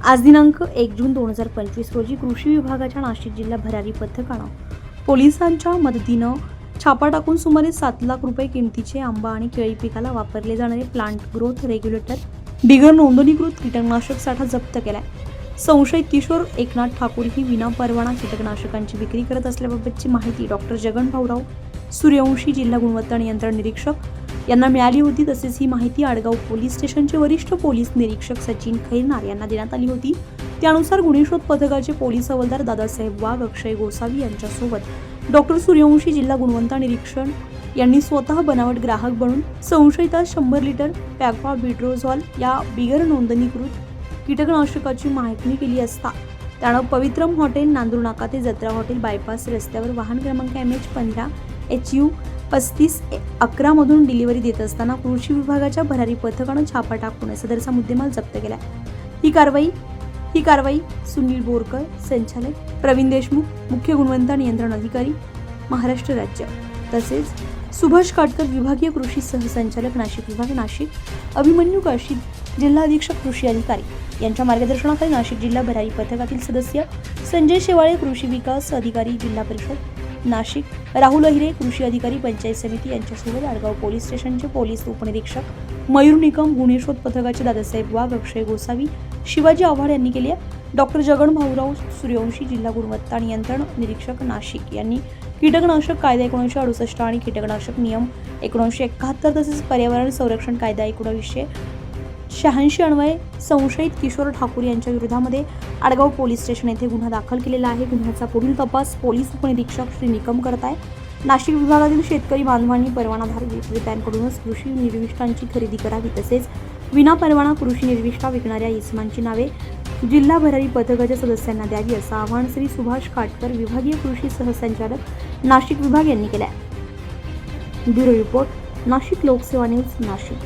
आज दिनांक एक जून दोन हजार पंचवीस रोजी कृषी विभागाच्या नाशिक जिल्हा भरारी पथकानं पोलिसांच्या मदतीनं छापा टाकून सुमारे सात लाख रुपये किमतीचे आंबा आणि केळी पिकाला वापरले जाणारे प्लांट ग्रोथ रेग्युलेटर बिगर नोंदणीकृत कीटकनाशक साठा जप्त केलाय. संशयित किशोर एकनाथ ठाकूर ही विनापरवाना कीटकनाशकांची विक्री करत असल्याबाबतची माहिती डॉक्टर जगन भाऊराव सूर्यवंशी जिल्हा गुणवत्ता नियंत्रण निरीक्षक यांना मिळाली होती तसेच ही माहिती आडगाव पोलीस स्टेशनचे वरिष्ठ पोलीस निरीक्षक सचिन खैरनार यांना देण्यात आली होती. त्यानुसार गुन्हे शोध पथकाचे पोलीस हवालदार दादासाहेब वाघ अक्षय गोसावी यांच्यासोबत डॉक्टर सूर्यवंशी जिल्हा गुणवत्ता निरीक्षण यांनी स्वतः बनावट ग्राहक बनून संशयितास शंभर लिटर पॅक्वा बिट्रोझॉल या बिगर नोंदणीकृत कीटकनाशकाची माहिती केली असता त्यानं पवित्रम हॉटेल नांदूर नाका ते जत्रा हॉटेल बायपास रस्त्यावर वाहन क्रमांक एम एच पंधरा एच यू पस्तीस अकरामधून डिलिव्हरी देत असताना कृषी विभागाच्या भरारी पथकानं छापा टाकून सदरचा मुद्देमाल जप्त केला. ही कारवाई ही कारवाई सुनील बोरकर संचालक प्रवीण देशमुख मुख्य गुणवत्ता नियंत्रण अधिकारी महाराष्ट्र राज्य. तसेच सुभाष काटकर विभागीय कृषी सहसंचालक नाशिक विभाग नाशिक अभिमन्यू काशी जिल्हा अधीक्षक कृषी अधिकारी. यांच्या मार्गदर्शनाखाली नाशिक जिल्हा भरारी पथकातील सदस्य संजय शेवाळे कृषी विकास अधिकारी जिल्हा परिषद नाशिक. राहुल अहिरे कृषी अधिकारी पंचायत समिती यांच्यासोबत आडगाव पोलीस स्टेशनचे पोलीस उपनिरीक्षक. मयूर निकम गुन्हे शोध पथकाचे दादासाहेब वाघ अक्षय गोसावी शिवाजी आव्हाड यांनी केली आहे. डॉक्टर जगन भाऊराव सूर्यवंशी जिल्हा गुणवत्ता नियंत्रण निरीक्षक नाशिक यांनी कीटकनाशक कायदा एकोणीसशे अडुसष्ट आणि कीटकनाशक नियम एकोणीसशे एकाहत्तर तसेच पर्यावरण संरक्षण कायदा एकोणावीसशे शहाऐंशी अन्वये संशयित किशोर ठाकूर यांच्या विरोधामध्ये आडगाव पोलीस स्टेशन येथे गुन्हा दाखल केलेला आहे. गुन्ह्याचा पुढील तपास पोलीस उपनिरीक्षक श्री निकम करत आहे. नाशिक विभागातील शेतकरी बांधवांनी परवानाधार विक्रेत्यांकडूनच कृषी निर्विष्टांची खरेदी करावी तसेच विना परवाना कृषी निर्विष्टा विकणाऱ्या इसमांची नावे जिल्हा भरारी पथकाच्या सदस्यांना द्यावी असं आवाहन श्री सुभाष काटकर विभागीय कृषी सहसंचालक नाशिक विभाग यांनी केलं आहे ब्युरो रिपोर्ट नाशिक लोकसेवा न्यूज नाशिक.